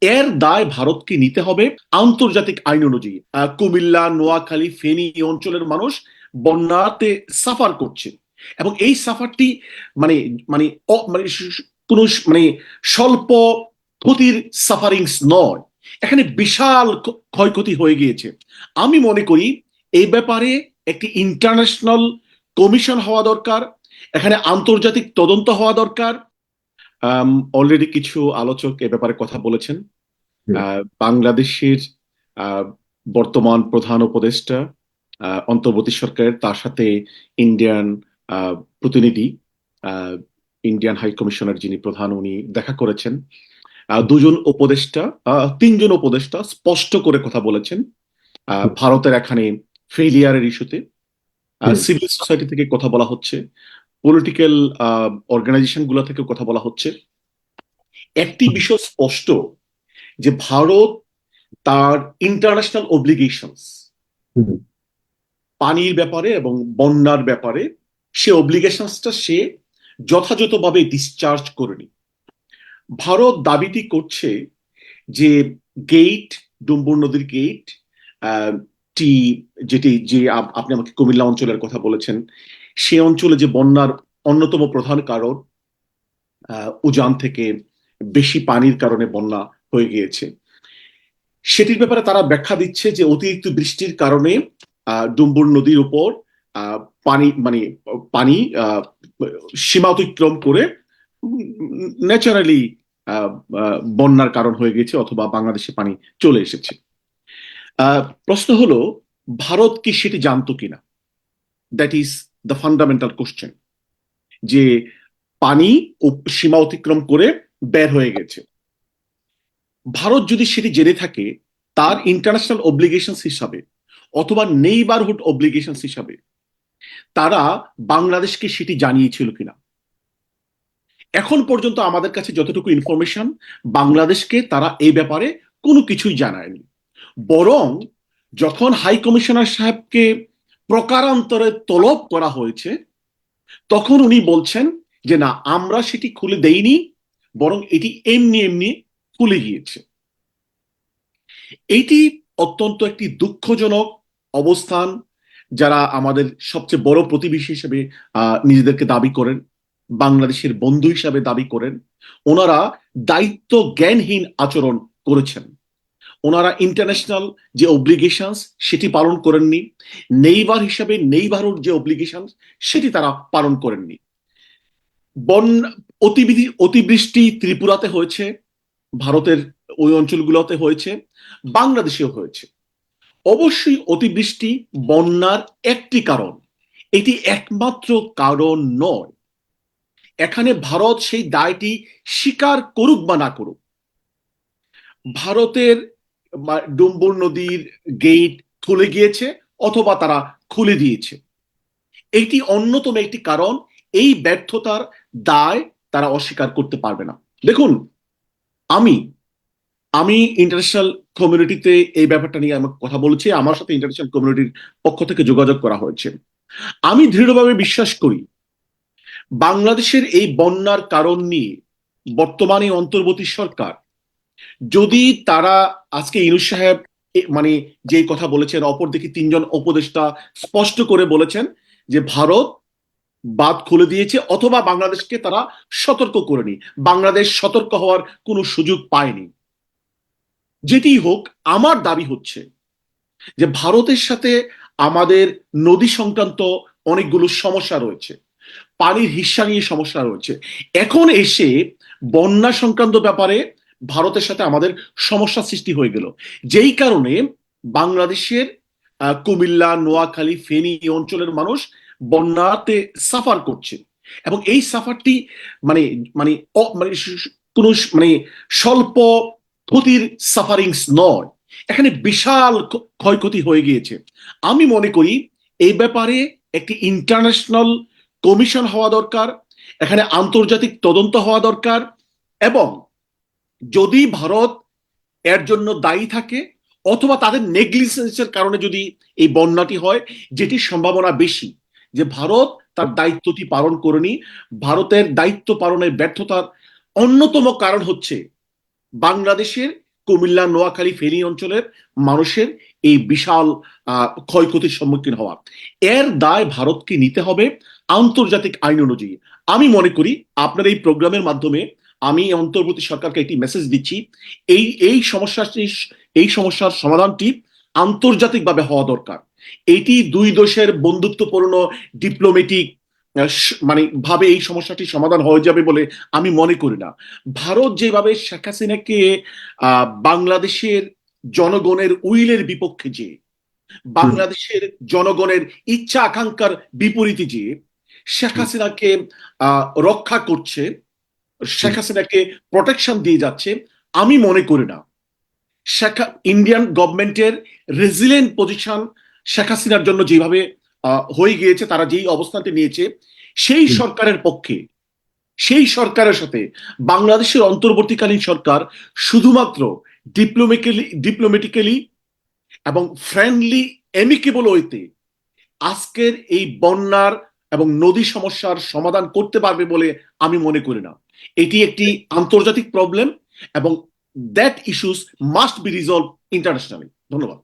এর দায় ভারতকে নিতে হবে আন্তর্জাতিক আইন অনুযায়ী কুমিল্লা, নোয়াখালী, ফেনী অঞ্চলের মানুষ বন্যাতে সাফার করছে। এবং এই সাফারটি মানে মানে মানে কোনো মানে স্বল্প ক্ষতির সাফারিংস নয়। এখানে বিশাল ক্ষয়ক্ষতি হয়ে গিয়েছে। আমি মনে করি এই ব্যাপারে একটি ইন্টারন্যাশনাল কমিশন হওয়া দরকার, এখানে আন্তর্জাতিক তদন্ত হওয়া দরকার অলরেডি কিছু আলোচক এ ব্যাপারে কথা বলেছেন। আহ, বাংলাদেশের আহ, বর্তমান প্রধান উপদেষ্টা আহ, অন্তর্বর্তী সরকারের তার সাথে ইন্ডিয়ান প্রতিনিধি ইন্ডিয়ান হাই কমিশনার যিনি প্রধান উনি দেখা করেছেন। দুজন উপদেষ্টা তিনজন উপদেষ্টা স্পষ্ট করে কথা বলেছেন। ভারতের এখানে ফেলিয়ারের ইস্যুতে। সিভিল সোসাইটি থেকে কথা বলা হচ্ছে। পলিটিক্যাল অর্গানাইজেশনগুলো থেকে কথা বলা হচ্ছে। একটি বিষয় স্পষ্ট যে ভারত তার ইন্টারন্যাশনাল অব্লিগেশনস পানির ব্যাপারে এবং বন্যার ব্যাপারে সে অব্লিগেশনসটা সে যথাযথভাবে ডিসচার্জ করেনি ভারত দাবিটি করছে যে গেট ডুম্বুর নদীর গেট টি যেটি যে আপ- আপনি আমাকে কুমিল্লা অঞ্চলের কথা বলেছেন সে অঞ্চলে যে বন্যার অন্যতম প্রধান কারণ উজান থেকে বেশি পানির কারণে বন্যা হয়ে গিয়েছে। সেটির ব্যাপারে তারা ব্যাখ্যা দিচ্ছে যে অতিরিক্ত বৃষ্টির কারণে ডুম্বুর নদীর উপর পানি মানে পানি সীমা অতিক্রম করে ন্যাচারালি বন্যার কারণ হয়ে গেছে অথবা বাংলাদেশে পানি চলে এসেছে। প্রশ্ন হলো, ভারত কি সেটি জানতো কিনা? That is the fundamental question যে পানি ও- সীমা অতিক্রম করে বের হয়ে গেছে। ভারত যদি সেটি জেনে থাকে, তার ইন্টারন্যাশনাল অব্লিগেশনস হিসাবে অথবা নেইবারহুড অব্লিগেশনস হিসাবে, তারা বাংলাদেশকে সেটি জানিয়েছিল কিনা। এখন পর্যন্ত আমাদের কাছে যতটুকু ইনফরমেশন বাংলাদেশকে তারা এই ব্যাপারে কোনো কিছুই জানায়নি। বরং যখন হাই কমিশনার সাহেবকে প্রকারান্তরে তলব করা হয়েছে, তখন উনি বলছেন যে না, আমরা সেটি খুলে দেইনি, বরং এটি এমনি এমনি খুলে গিয়েছে। এটি অত্যন্ত একটি দুঃখজনক অবস্থান যারা আমাদের সবচেয়ে বড় প্রতিবেশী হিসেবে নিজেদেরকে দাবি করেন, বাংলাদেশের বন্ধু হিসাবে দাবি করেন। ওনারা দায়িত্ব জ্ঞানহীন আচরণ করেছেন। ওনারা ইন্টারন্যাশনাল যে অব্লিগেশনস সেটি পালন করেননি, নেইবার হিসাবে নেইবারুর যে অব্লিগেশন সেটি তারা পালন করেননি। বন অতিবিধি, অতিবৃষ্টি ত্রিপুরাতে হয়েছে, ভারতের ওই অঞ্চলগুলোতে হয়েছে, বাংলাদেশেও হয়েছে। অবশ্যই অতিবৃষ্টি, বন্যার একটি কারণ, এটি একমাত্র কারণ নয়। এখানে ভারত সেই দায়টি স্বীকার করুক বা না করুক, ভারতের ডুম্বুর নদীর গেট খুলে গিয়েছে অথবা তারা খুলে দিয়েছে। এটি অন্যতম একটি কারণ, এই ব্যর্থতার দায় তারা অস্বীকার করতে পারবে না। দেখুন, আমি আমি ইন্টারন্যাশনাল কমিউনিটিতে এই ব্যাপারটা নিয়ে আমি কথা বলেছি, আমার সাথে ইন্টারন্যাশনাল কমিউনিটির পক্ষ থেকে যোগাযোগ করা হয়েছে। আমি দৃঢ়ভাবে বিশ্বাস করি, বাংলাদেশের এই বন্যার কারণ নিয়ে বর্তমানে অন্তর্বর্তী সরকার যদি তারা আজকে ইনুস সাহেব মানে যে কথা বলেছেন, অপরদিকে তিনজন উপদেষ্টা স্পষ্ট করে বলেছেন যে ভারত বাদ খুলে দিয়েছে অথবা বাংলাদেশকে তারা সতর্ক করেনি বাংলাদেশ সতর্ক হওয়ার কোনো সুযোগ পায়নি। যেটি হোক, আমার দাবি হচ্ছে যে ভারতের সাথে আমাদের নদী সংক্রান্ত অনেকগুলো সমস্যা রয়েছে, পানির হিস্সা নিয়ে সমস্যা রয়েছে। এখন এসে বন্যা সংক্রান্ত ব্যাপারে ভারতের সাথে আমাদের সমস্যা সৃষ্টি হয়ে গেল। যেই কারণে বাংলাদেশের কুমিল্লা, নোয়াখালী, ফেনী অঞ্চলের মানুষ বন্যাতে সাফার করছে। এবং এই সাফারটি মানে মানে মানে কোনো মানে স্বল্প ক্ষতির সাফারিংস নয়। এখানে বিশাল ক্ষয়ক্ষতি হয়ে গিয়েছে। আমি মনে করি এই ব্যাপারে একটি ইন্টারন্যাশনাল কমিশন হওয়া দরকার, এখানে আন্তর্জাতিক তদন্ত হওয়া দরকার এবং যদি ভারত এর জন্য দায়ী থাকে, অথবা তাদের নেগলিজেন্সের কারণে যদি এই বন্যাটি হয় যেটির সম্ভাবনা বেশি, যে ভারত তার দায়িত্বটি পালন করেনি, ভারতের দায়িত্ব পালনের ব্যর্থতার অন্যতম কারণ হচ্ছে বাংলাদেশের কুমিল্লা, নোয়াখালী, ফেনী অঞ্চলের মানুষের এই বিশাল ক্ষয়ক্ষতির সম্মুখীন হওয়া। এর দায় ভারতকে নিতে হবে আন্তর্জাতিক আইন অনুযায়ী। আমি মনে করি আপনার এই প্রোগ্রামের মাধ্যমে আমি অন্তর্বর্তী সরকারকে একটি মেসেজ দিচ্ছি। এই এই সমস্যাটি এই সমস্যার সমাধানটি আন্তর্জাতিকভাবে হওয়া দরকার। এটি দুই দেশের বন্ধুত্বপূর্ণ ডিপ্লোমেটিক মানে ভাবে এই সমস্যাটি সমাধান হয়ে যাবে বলে আমি মনে করি না। ভারত যেভাবে শেখ হাসিনাকে বাংলাদেশের জনগণের উইলের বিপক্ষে যে, বাংলাদেশের জনগণের ইচ্ছা আকাঙ্ক্ষার বিপরীতে যে, শেখ হাসিনাকে রক্ষা করছে শেখ হাসিনাকে প্রোটেকশন দিয়ে যাচ্ছে আমি মনে করি না। শেখ ইন্ডিয়ান গভর্নমেন্টের রেজিলেন্ট পজিশন শেখ হাসিনার জন্য যেভাবে হয়ে গিয়েছে তারা যেই অবস্থানটি নিয়েছে সেই সরকারের পক্ষে সেই সরকারের সাথে বাংলাদেশের অন্তর্বর্তীকালীন সরকার শুধুমাত্র ডিপ্লোমেটিক্যালি ডিপ্লোমেটিক্যালি এবং ফ্রেন্ডলি এমিকেবল ওয়েতে আজকের এই বন্যার এবং নদী সমস্যার সমাধান করতে পারবে বলে আমি মনে করি না। এটি একটি আন্তর্জাতিক প্রবলেম এবং that issues must be resolve internationally ধন্যবাদ।